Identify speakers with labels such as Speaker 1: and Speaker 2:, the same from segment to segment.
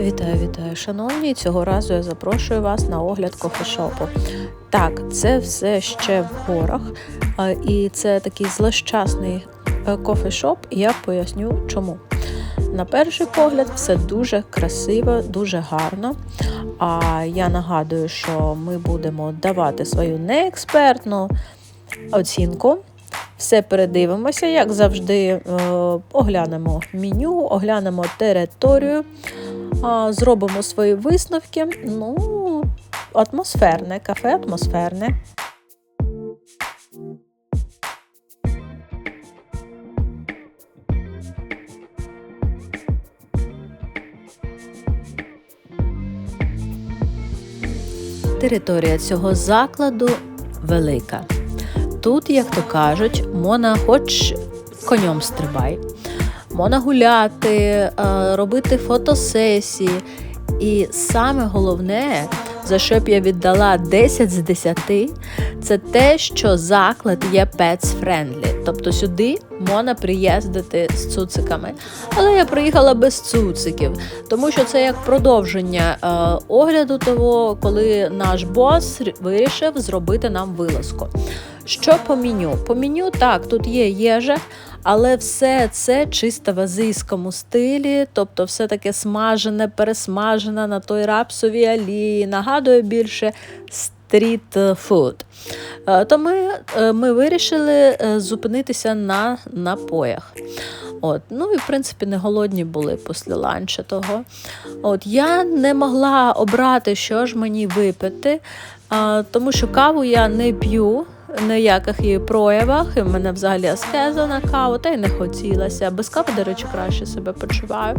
Speaker 1: Вітаю, вітаю, шановні! Цього разу я запрошую вас на огляд кофешопу. Так, це все ще в горах, і це такий злощасний е, кофешоп, я поясню чому. На перший погляд, все дуже красиво, дуже гарно. А я нагадую, що ми будемо давати свою неекспертну оцінку. Все передивимося, як завжди, е, оглянемо меню, оглянемо територію, зробимо свої висновки. Ну, атмосферне, кафе атмосферне. Територія цього закладу велика. Тут, як то кажуть, можна хоч конем стрибай, можна гуляти, е, робити фотосесії. І саме головне, за що б я віддала 10 з 10, це те, що заклад є pets friendly. Тобто сюди можна приїздити з цуциками. Але я приїхала без цуциків, тому що це як продовження е, огляду того, коли наш бос вирішив зробити нам вилазку. Що по меню? По меню так, тут є їжа, але все це чисто в азійському стилі, тобто все таке смажене, пересмажене на той рапсовій олії, нагадує більше стріт фуд. То ми, е, ми вирішили е, зупинитися на напоях. От, Ну і в принципі не голодні були після ланча того. От, Я не могла обрати, що ж мені випити, тому що каву я не п'ю ніяких її проявах, і в мене взагалі аскеза на каву, та й не хотілося. Без кави, до речі, краще себе почуваю.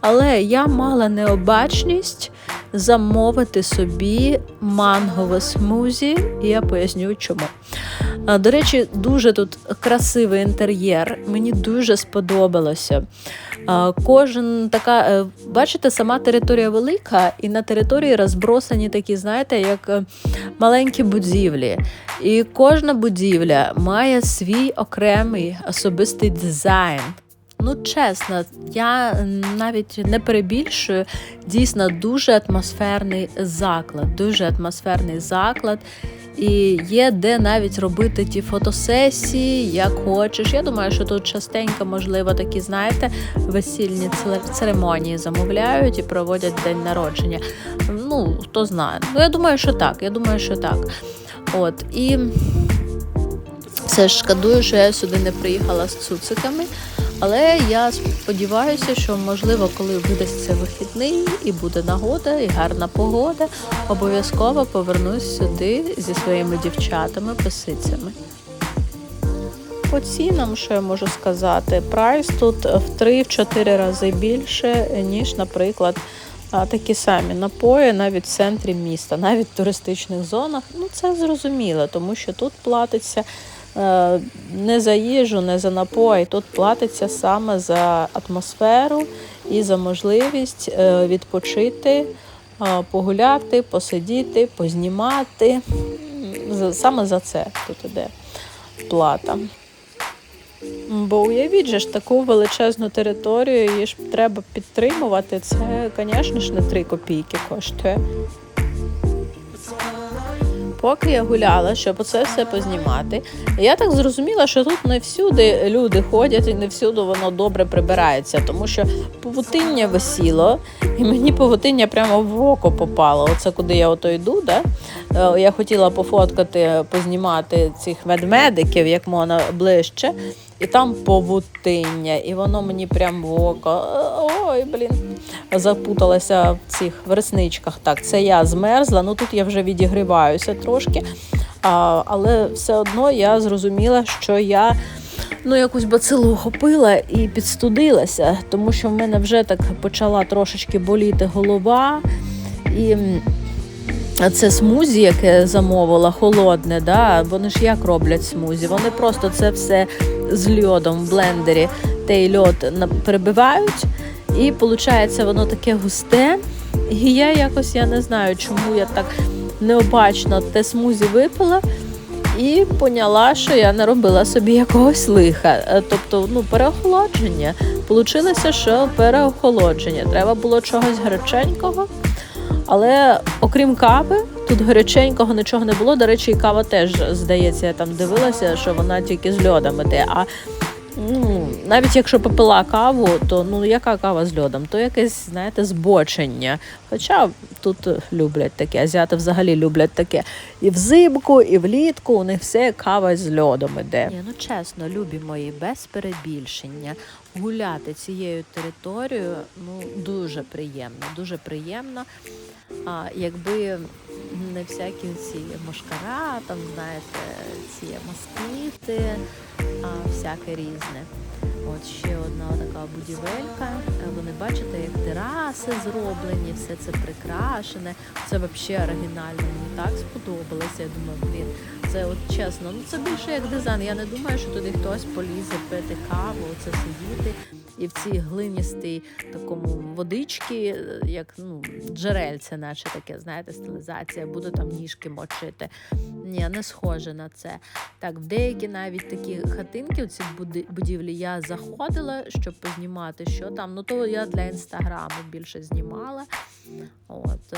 Speaker 1: Але я мала необачність замовити собі мангове смузі, і я поясню чому. До речі, дуже тут красивий інтер'єр, мені дуже сподобалося. Кожен така, е, бачите, сама територія велика, і на території розбросані такі, знаєте, як е, маленькі будівлі. І кожна будівля має свій окремий особистий дизайн. Ну, чесно, я навіть не перебільшую. Дійсно, дуже атмосферний заклад, дуже атмосферний заклад. І є де навіть робити ті фотосесії, як хочеш. Я думаю, що тут частенько, можливо, такі, знаєте, весільні церемонії замовляють і проводять день народження. Ну, хто знає. Ну, я думаю, що так. Я думаю, що так. От і все ж шкодую, що я сюди не приїхала з цуциками. Але я сподіваюся, що можливо, коли видасться вихідний і буде нагода, і гарна погода, обов'язково повернусь сюди зі своїми дівчатами-писицями. По цінам, що я можу сказати, прайс тут в 3-4 рази більше, ніж, наприклад, такі самі напої навіть в центрі міста, навіть в туристичних зонах. Ну, це зрозуміло, тому що тут платиться Е, не за їжу, не за напої. Тут платиться саме за атмосферу і за можливість е, відпочити, е, погуляти, посидіти, познімати. Саме за це тут іде плата. Бо уявіть же ж таку величезну територію, її ж треба підтримувати. Це, звісно ж, не 3 копійки коштує. Поки я гуляла, щоб це все познімати, я так зрозуміла, що тут не всюди люди ходять і не всюди воно добре прибирається, тому що павутиння висіло, і мені павутиння прямо в око попало. Оце куди я ото йду. Да? Е, я хотіла пофоткати, познімати цих ведмедиків, як можна ближче, і там павутиння, і воно мені прямо в око. Ой, блін запуталася в цих вересничках. Так, це я змерзла, ну тут я вже відігріваюся трошки. А, Але все одно я зрозуміла, що я ну, якусь бацилу охопила і підстудилася, тому що в мене вже так почала трошечки боліти голова. І це смузі, яке замовила, холодне, да? вони ж як роблять смузі? Вони просто це все з льодом в блендері, той льод перебивають. І виходить, воно таке густе. І я якось я не знаю, чому я так необачно те смузі випила. і поняла, що я не робила собі якогось лиха. Е, Тобто, ну, переохолодження. Получилося, що переохолодження. Треба було чогось гаряченького. Але окрім кави, тут гаряченького нічого не було. До речі, і кава теж, здається, я там дивилася, що вона тільки з льодом іде. А ну, навіть якщо попила каву, то ну яка кава з льодом? То якесь, знаєте, збочення. Хоча тут люблять таке, азіати взагалі люблять таке. І взимку, і влітку у них все кава з льодом іде. Ні, ну чесно, любі мої, без перебільшення. Гуляти цією територією ну дуже приємно, дуже приємно. А якби не всякі ці мошкара, там знаєте, ці москіти, а всяке різне. От ще одна така будівелька. Е, Вони бачите, як тераси зроблені, все це прикрашене. Це взагалі оригінально. Мені так сподобалося. Я думаю, блін, це от чесно, ну це більше як дизайн. Я не думаю, що туди хтось полізе пити каву, це сидіти. І в цій глиністій такому водички, е, як ну, джерельце, наче таке, знаєте, стилізація, буду там ніжки мочити. Ні, не схоже на це. Так, в деякі навіть такі хатинки, ці будівлі я заходила, щоб познімати, що там. Ну то я для інстаграму більше знімала. От, е,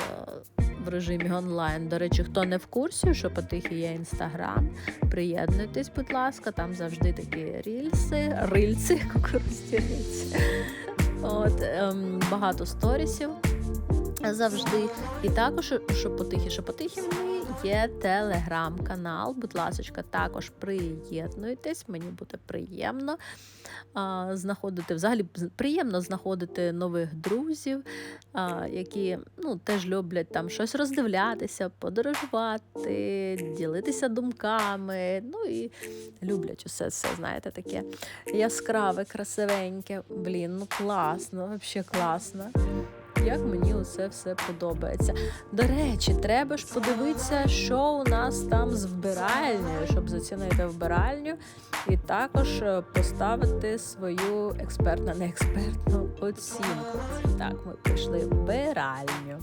Speaker 1: в режимі онлайн. До речі, хто не в курсі, що по тихі є інстаграм, приєднуйтесь, будь ласка, там завжди такі рільси, рильці, кукурузні рильці. От, ем, багато сторісів завжди. І також, що потихі, що потихі є телеграм-канал. Будь ласка, також приєднуйтесь, мені буде приємно а, знаходити. Взагалі приємно знаходити нових друзів, а, які ну, теж люблять там щось роздивлятися, подорожувати, ділитися думками. Ну і люблять усе це, знаєте, таке яскраве, красивеньке. Блін, ну класно, взагалі класно. Як мені усе все подобається. До речі, треба ж подивитися, що у нас там з вбиральнею, щоб зацінити вбиральню, і також е, поставити свою експертну, не експертну оцінку. Так, ми прийшли в вбиральню.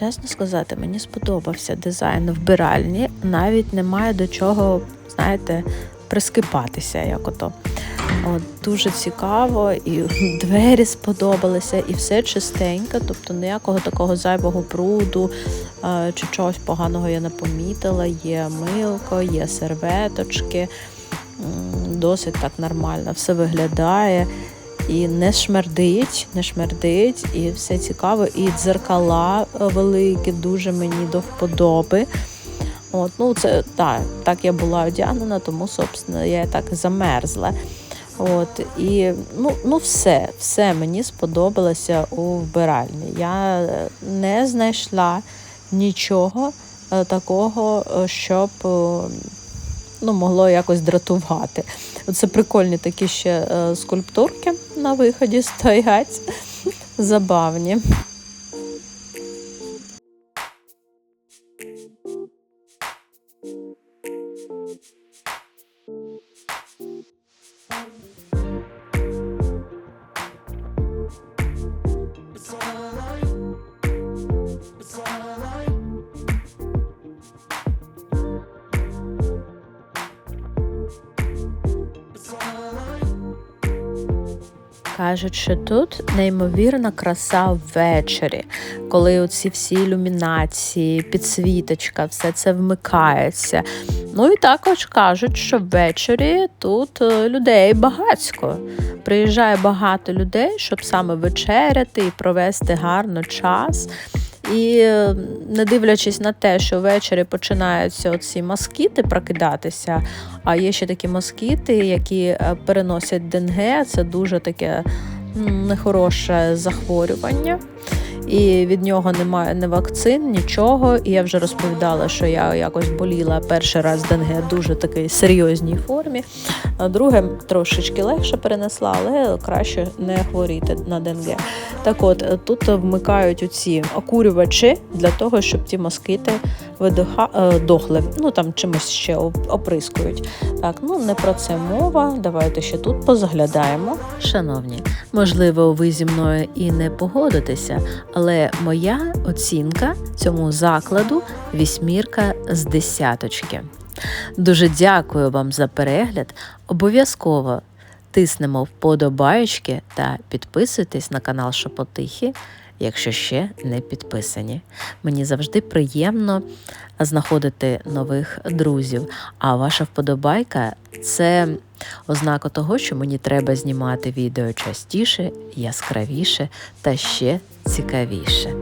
Speaker 1: Чесно сказати, мені сподобався дизайн вбиральні. Навіть немає до чого, знаєте, прискипатися, як ото. От, дуже цікаво, і двері сподобалися, і все чистенько, тобто ніякого такого зайвого бруду е, чи чогось поганого я не помітила. Є милко, є серветочки, досить так нормально все виглядає. І не шмердить, не шмердить, і все цікаво. І дзеркала е, великі, дуже мені до вподоби. От, ну це так, так я була одягнена, тому, собственно, я так замерзла. От, і ну, ну все, все мені сподобалося у вбиральні. Я не знайшла нічого е, такого, е, щоб ну, могло якось дратувати. Це прикольні такі ще скульптурки на виході стоять. Забавні. Кажуть, що тут неймовірна краса ввечері, коли оці всі ілюмінації, підсвіточка, все це вмикається. Ну і також кажуть, що ввечері тут е, людей багатько. Приїжджає багато людей, щоб саме вечеряти і провести гарно час. І не дивлячись на те, що ввечері починаються ці москіти прокидатися, а є ще такі москіти, які е, переносять денге, це дуже таке нехороше захворювання. І від нього немає не вакцин, нічого. І я вже розповідала, що я якось боліла перший раз Денге дуже такій серйозній формі. А друге трошечки легше перенесла, але краще не хворіти на Денге. Так от тут вмикають оці окурювачі для того, щоб ті москити видиха... е. Ну там чимось ще оприскують. Так, ну не про це мова. Давайте ще тут позаглядаємо. Шановні, можливо, ви зі мною і не погодитеся, але моя оцінка цьому закладу вісьмірка з десяточки. Дуже дякую вам за перегляд. Обов'язково тиснемо вподобаєчки та підписуйтесь на канал Шепотихи, якщо ще не підписані. Мені завжди приємно знаходити нових друзів. А ваша вподобайка це ознака того, що мені треба знімати відео частіше, яскравіше та ще цікавіше.